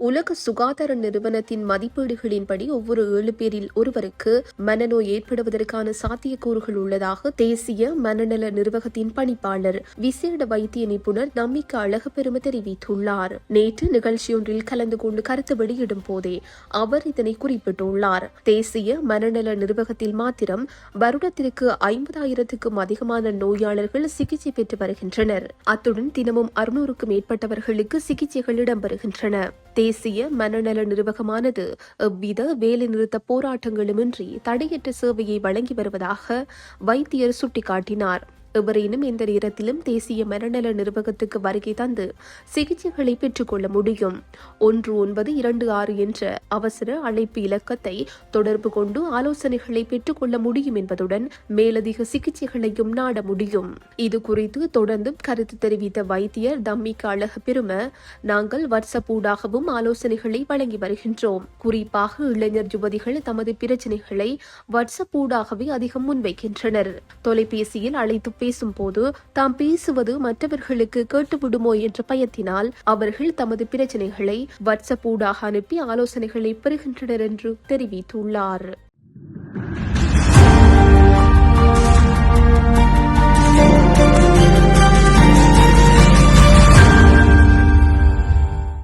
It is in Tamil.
உலக சுகாதார நிறுவனத்தின் மதிப்பீடுகளின்படி ஒவ்வொரு ஏழு பேரில் ஒருவருக்கு மனநோய் ஏற்படுவதற்கான சாத்தியக்கூறுகள் உள்ளதாக தேசிய மனநல நிர்வாகத்தின் பணிப்பாளர் விசேட வைத்திய நிபுணர் நம்பிக்கை அழகப்பெரும தெரிவித்துள்ளார். நேற்று நிகழ்ச்சியொன்றில் கலந்து கொண்டு கருத்து வெளியிடும் போதே அவர் இதனை குறிப்பிட்டுள்ளார். தேசிய மனநல நிர்வாகத்தில் மாத்திரம் வருடத்திற்கு ஐம்பதாயிரத்துக்கும் அதிகமான நோயாளர்கள் சிகிச்சை பெற்று வருகின்றனர். அத்துடன் தினமும் அறுநூறுக்கும் மேற்பட்டவர்களுக்கு சிகிச்சைகள் இடம்பெறுகின்றன. தேசிய மனநல நிர்வாகமானது எவ்வித வேலைநிறுத்த போராட்டங்களுமின்றி தடையற்ற சேவையை வழங்கி வருவதாக வைத்தியர் சுட்டிக்காட்டினார். எவரேனும் எந்த நேரத்திலும் தேசிய மனநல நிர்வாகத்துக்கு வருகை தந்து சிகிச்சைகளை பெற்றுக்கொள்ள முடியும். ஒன்று ஒன்பது இரண்டு ஆறு என்ற அவசர அழைப்பு இலக்கத்தை தொடர்பு கொண்டு ஆலோசனைகளை பெற்றுக்கொள்ள முடியும் என்பதுடன் மேலதிக சிகிச்சைகளையும் நாட முடியும். இது குறித்து தொடர்ந்தும் கருத்து தெரிவித்த வைத்தியர் தம்மிக்கு அழக பெரும நாங்கள் வாட்ஸ்அப் ஆலோசனைகளை வழங்கி வருகின்றோம். குறிப்பாக இளைஞர் யுவதிகள் தமது பிரச்சனைகளை வாட்ஸ்அப் அதிகம் முன்வைக்கின்றனர். தொலைபேசியில் அழைத்து பேசும்போது தாம் பேசுவது மற்றவர்களுக்கு கேட்டுவிடுமோ? என்ற பயத்தினால் அவர்கள் தமது பிரச்சனைகளை வாட்ஸ்அப் ஊடாக அனுப்பி ஆலோசனைகளை பெறுகின்றனர் என்று தெரிவித்துள்ளார்.